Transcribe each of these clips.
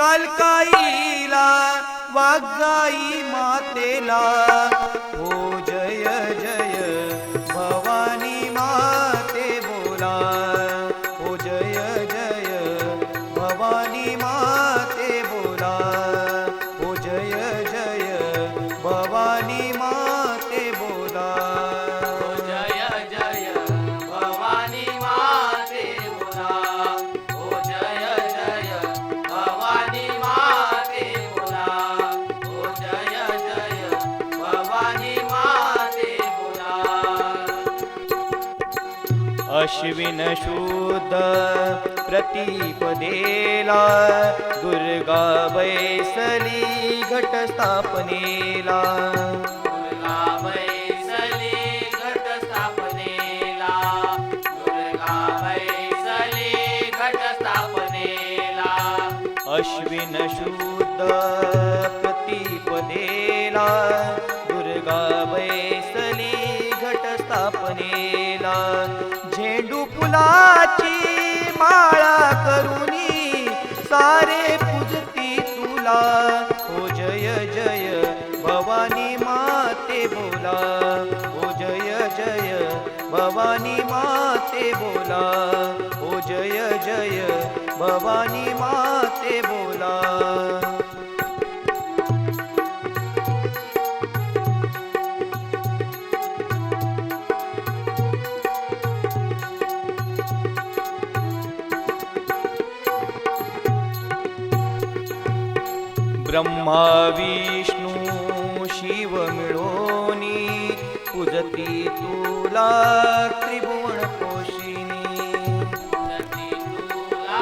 कालकाईला वाघाई मातेला. हो जय जय भवानी माते बोला. हो जय जय अश्विन शुद्ध प्रतिपदेला दुर्गा बैसली घट स्थापनेला दुर्गा बैसली घट स्थापनेला दुर्गा बैसली घट स्थापनेला अश्विन शुद्ध प्रतिपदेला स्थापनेला झेंडू फुलाची माळा करुनी सारे पूजती तुला. ओ जय जय भवानी माते बोला. ओ जय जय भवानी माते बोला. ओ जय जय भवानी माते बोला. ब्रह्मा विष्णू शिव मिळोनी पूजती तुला त्रिभुवन पोषिणी उन्नती तुला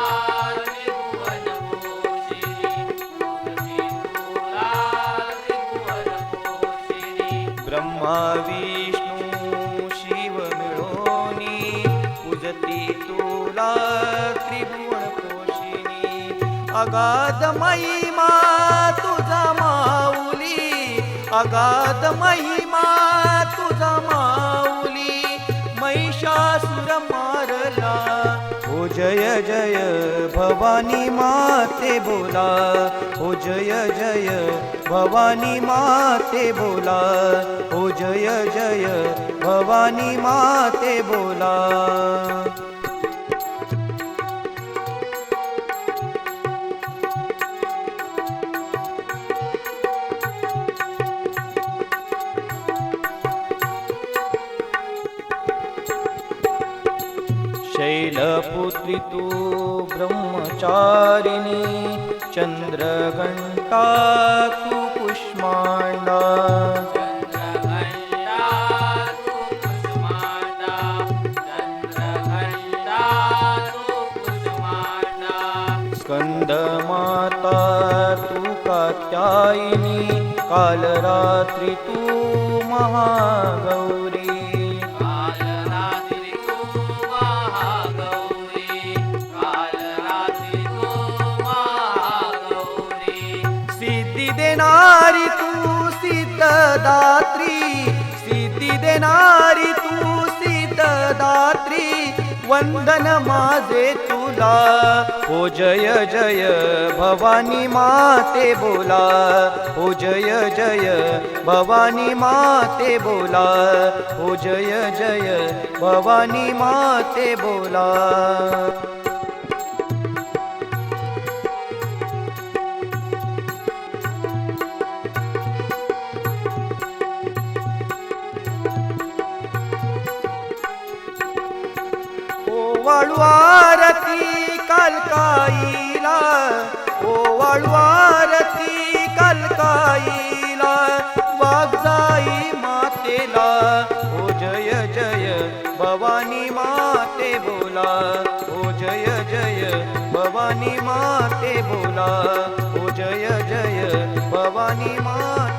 अगाध महिमा तुझा माऊली अगाध महिमा तुझा माऊली महिषासुर मारला. हो जय जय भवानी माते बोला. हो जय जय भवानी माते बोला. हो जय जय भवानी माते बोला. शैलपुत्री तू ब्रह्मचारिणी चंद्रघंटा तू कुष्मांडा चंद्रघंटा तू कुसुमांडा चंद्रघंटा तू कुसुमांडा स्कंद माता तू कात्यायिनी कालरात्री तू महागौरी. तू सिद्धदात्री सिद्धी देणारी तू सिद्धदात्री वंदन माझे तुला. हो जय जय भवानी माते बोला. हो जय जय भवानी माते बोला. हो जय जय भवानी माते बोला. वारती कलकाईला. कालकाईला ओ वाळवारती आरती कालकाईला वागजाई मातेला. ओ जय जय भवानी माते बोला. ओ जय जय भवानी माते बोला. ओ जय जय भवानी माते